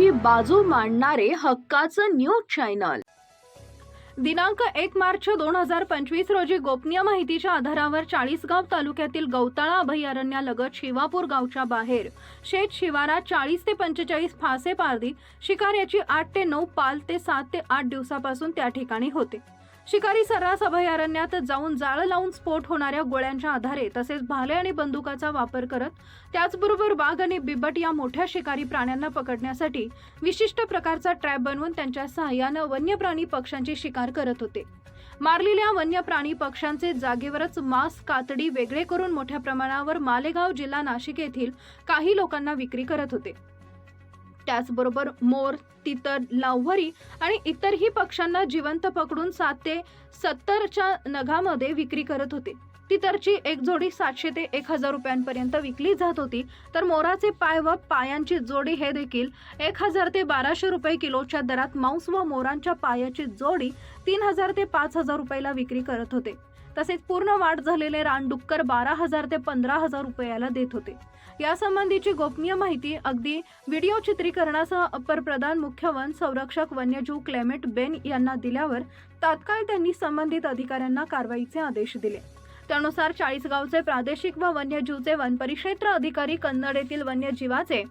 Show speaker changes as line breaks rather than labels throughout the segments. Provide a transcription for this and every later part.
प्राण्यांची बाजू मांडणारे हक्काचं न्यूज चॅनल. दिनांक एक मार्च दोन हजार पंचवीस रोजी गोपनीय माहितीच्या आधारावर चाळीसगाव तालुक्यातील गौताळा अभयारण्यालगत शिवापूर गावच्या बाहेर शेत शिवारात चाळीस ते पंचेचाळीस फासे पारदी शिकार याची आठ ते नऊ पाल ते सात ते आठ दिवसापासून त्या ठिकाणी होते. शिकारी सर्रास अभयारण्यात जाऊन जाळं लावून स्फोट होणाऱ्या गोळ्यांच्या आधारे तसेच भाले आणि बंदुकाचा वापर करत त्याचबरोबर वाघ आणि बिबट या मोठ्या शिकारी प्राण्यांना पकडण्यासाठी विशिष्ट प्रकारचा ट्रॅप बनवून त्यांच्या सहाय्यानं वन्य प्राणी पक्ष्यांची शिकार करत होते. मारलेल्या वन्य प्राणी पक्ष्यांचे जागेवरच मांस कातडी वेगळे करून मोठ्या प्रमाणावर मालेगाव जिल्हा नाशिक येथील काही लोकांना विक्री करत होते. त्याचबरोबर मोर तितर लावरी आणि इतरही पक्ष्यांना जिवंत पकडून सात ते सत्तरच्या नगामध्ये विक्री करत होते. तितरची एक जोडी सातशे ते एक हजार रुपयांपर्यंत विकली जात होती. तर मोराचे पाय व पायांची जोडी हे देखील एक हजार ते बाराशे रुपये किलोच्या दरात मांस व मोरांच्या पायाची जोडी तीन हजार ते पाच हजार रुपयाला विक्री करत होते. तसेच पूर्ण वाढ झालेले रानडुक्कर बारा हजार ते पंधरा हजार रुपयाला देत होते. यासंबंधीची गोपनीय माहिती अगदी व्हिडिओ चित्रीकरणासह अपर प्रधान मुख्य वन संरक्षक वन्यजीव क्लेमेट बेन यांना दिल्यावर तात्काळ त्यांनी संबंधित अधिकाऱ्यांना कारवाईचे आदेश दिले. त्यानुसार चाळीसगावचे प्रादेशिक व वन्यजीवचे वनपरिक्षेत्र अधिकारी कन्नड येथील वन्यजीवाचे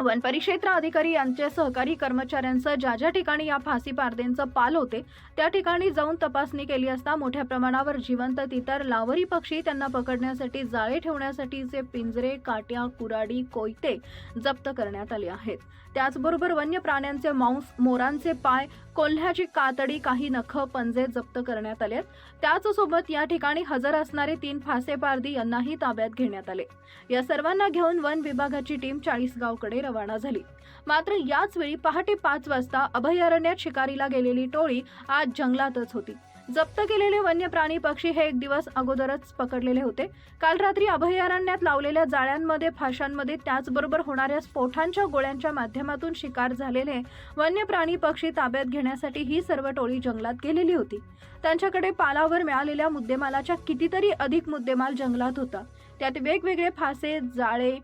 वनपरिक्षेत्र अधिकारी यांच्या सहकारी कर्मचाऱ्यांसह ज्या ज्या ठिकाणी या फाशी पारदेंचं पाल होते त्या ठिकाणी जाऊन तपासणी केली असता मोठ्या प्रमाणावर जिवंत तितर लावरी पक्षी त्यांना पकडण्यासाठी जाळे ठेवण्यासाठीचे पिंजरे काट्या कुराडी कोयते जप्त करण्यात आले आहेत. त्याचबरोबर वन्य प्राण्यांचे मांस मोरांचे पाय कोल्ह्याची कातडी काही नख पंजे जप्त करण्यात आले त्याचसोबत या ठिकाणी हजर असणारे तीन फासे पारदी यांनाही ताब्यात घेण्यात आले. या सर्वांना घेऊन वन विभागाची टीम चाळीसगावकडे रवाना झाली. मात्र याच वेळी पहाटे पाच वाजता अभयारण्यात शिकारीला गेलेली टोळी आज जंगलातच होती. जप्त केलेले वन्य प्राणी पक्षी हे एक दिवस अगोदरच पकडलेले होते. काल रात्री अभयारण्यात लावलेल्या जाळ्यांमध्ये फाशांमध्ये त्याचबरोबर होणाऱ्या स्फोटांच्या गोळ्यांच्या माध्यमातून शिकार झालेले वन्य प्राणी पक्षी ताब्यात घेण्यासाठी ही सर्व टोळी जंगलात गेलेली होती. त्यांच्याकडे पालावर मिळालेल्या मुद्देमालाच्या कितीतरी अधिक मुद्देमाल जंगलात होता. त्यात वेगवेगळे फासे जाळे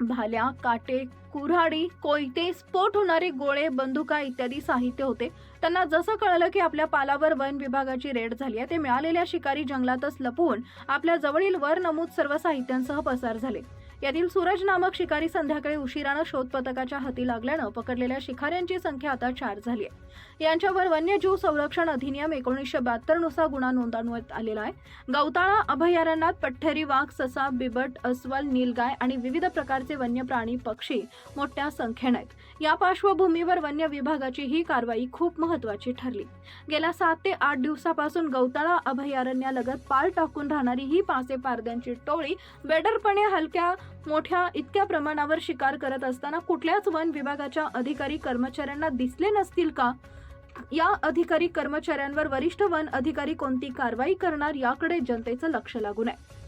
भाल्या काटे कुऱ्हाडी कोयते स्फोट होणारे गोळे बंदुका इत्यादी साहित्य होते. त्यांना जसं कळलं की आपल्या पालावर वन विभागाची रेड झाली आहे ते मिळालेल्या शिकारी जंगलातच लपवून आपल्या जवळील वर नमूद सर्व साहित्यांसह पसार झाले. यातील सूरज नामक शिकारी संध्याकाळी उशिरानं शोध पथकाच्या हाती लागल्यानं पकडलेल्या शिकाऱ्यांची संख्या आता चार झाली आहे. यांच्यावर वन्यजीव संरक्षण अधिनियम एकोणीसशे बहात्तरनुसार गुन्हा नोंदवण्यात आलेला आहे. गवताळा अभयारण्यात पठ्ठेरी वाघ ससा बिबट अस्वल नीलगाय आणि विविध प्रकारचे वन्य प्राणी पक्षी मोठ्या संख्येनं आहेत. या पार्श्वभूमीवर वन्य विभागाची ही कारवाई खूप महत्वाची ठरली. गेल्या सात ते आठ दिवसापासून गवताळा अभयारण्यालगत पाल टाकून राहणारी ही पासे पारद्यांची टोळी बेडरपणे हलक्या मोठ्या इतक्या प्रमाणावर शिकार करत असताना कुठल्याच वन विभागाच्या अधिकारी कर्मचाऱ्यांना दिसले नसतील का? या अधिकारी कर्मचाऱ्यांवर वरिष्ठ वन अधिकारी कोणती कारवाई करणार याकडे जनतेचं लक्ष लागून आहे.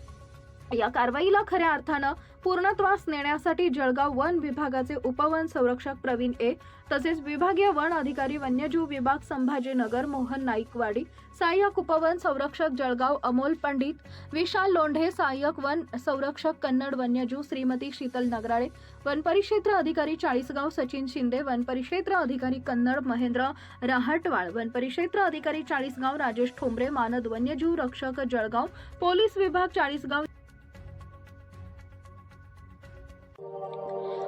या कारवाईला खऱ्या अर्थानं पूर्णत्वास नेण्यासाठी जळगाव वन विभागाचे उपवन संरक्षक प्रवीण ए तसेच विभागीय वन अधिकारी वन्यजीव विभाग संभाजीनगर मोहन नाईकवाडी सहाय्यक उपवन संरक्षक जळगाव अमोल पंडित विशाल लोंढे सहाय्यक वन संरक्षक कन्नड वन्यजीव श्रीमती शीतल नगराळे वनपरिक्षेत्र अधिकारी चाळीसगाव सचिन शिंदे वनपरिक्षेत्र अधिकारी कन्नड महेंद्र रहाटवाळ वनपरिक्षेत्र अधिकारी चाळीसगाव राजेश ठोंबरे मानद वन्यजीव रक्षक जळगाव पोलीस विभाग चाळीसगाव